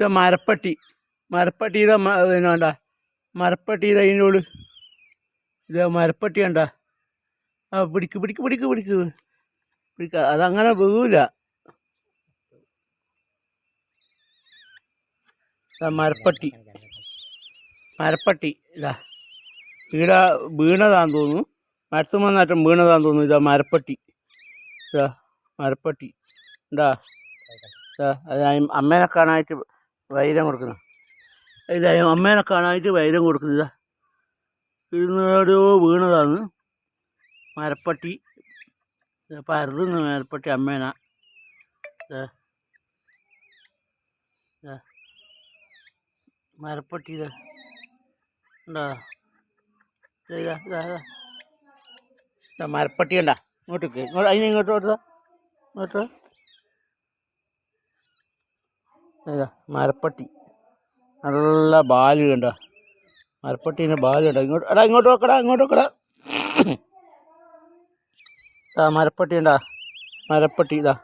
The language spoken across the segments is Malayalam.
മരപ്പട്ടി. മരപ്പട്ടി ഇതാ മ- പിന്നെ വേണ്ട മരപ്പട്ടി ഇതാ മരപ്പട്ടി കണ്ട? ആ പിടിക്ക് പിടിക്ക് പിടിക്ക് പിടിക്ക്. പിടിക്ക. അതങ്ങനെ വീവില്ല മരപ്പട്ടി. മരപ്പട്ടി ഇതാ. വീട വീണതാന്ന് തോന്നുന്നു. മരത്തു വന്നാറ്റം വീണതാന്ന് തോന്നുന്നു. ഇതാ മരപ്പട്ടി. ഇതാ മരപ്പട്ടി. ഉണ്ടാ അമ്മേനെ കാണാനായിട്ട് വൈരം കൊടുക്കുന്നു ഇതാ അമ്മേനെ കാണാനായിട്ട് വൈരം കൊടുക്കുന്നില്ല ഇരുന്നോ വീണതാണ്. മരപ്പട്ടി. പരതുന്നു മരപ്പട്ടി അമ്മേന. മരപ്പട്ടി ഇതാ. ഉണ്ടാ ഇതാ മരപ്പട്ടി ഉണ്ടാ ഇങ്ങോട്ടേക്ക്. ഇങ്ങോട്ട് അതിന് ഇങ്ങോട്ട് കൊടുത്താ ഇങ്ങോട്ട്. മരപ്പട്ടി. നല്ല ബാൽ കണ്ട? മരപ്പട്ടീന്റെ ബാൽ കണ്ട? ഇങ്ങോട്ട് എടാ ഇങ്ങോട്ട് നോക്കടാ ഇങ്ങോട്ട് നോക്കടാ. മരപ്പട്ടി ഉണ്ടാ മരപ്പട്ടി ഇതാ.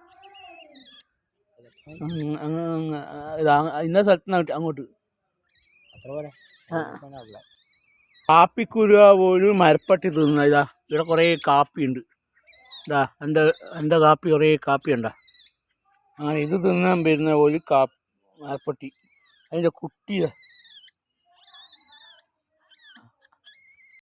ഇതാ ഇന്ന സ്ഥലത്ത് നിന്ന് അങ്ങോട്ട്. കാപ്പിക്കുരുവ പോലും മരപ്പട്ടി തിന്ന ഇതാ ഇവിടെ കുറേ കാപ്പി ഉണ്ട് ഇതാ എന്റെ എന്റെ കാപ്പി കുറേ കാപ്പി ഉണ്ടാ അങ്ങനെ ഇത് തിന്നാൻ വരുന്ന ഒരു കാ മരപ്പട്ടി അതിന്റെ കുട്ടി ഇതാ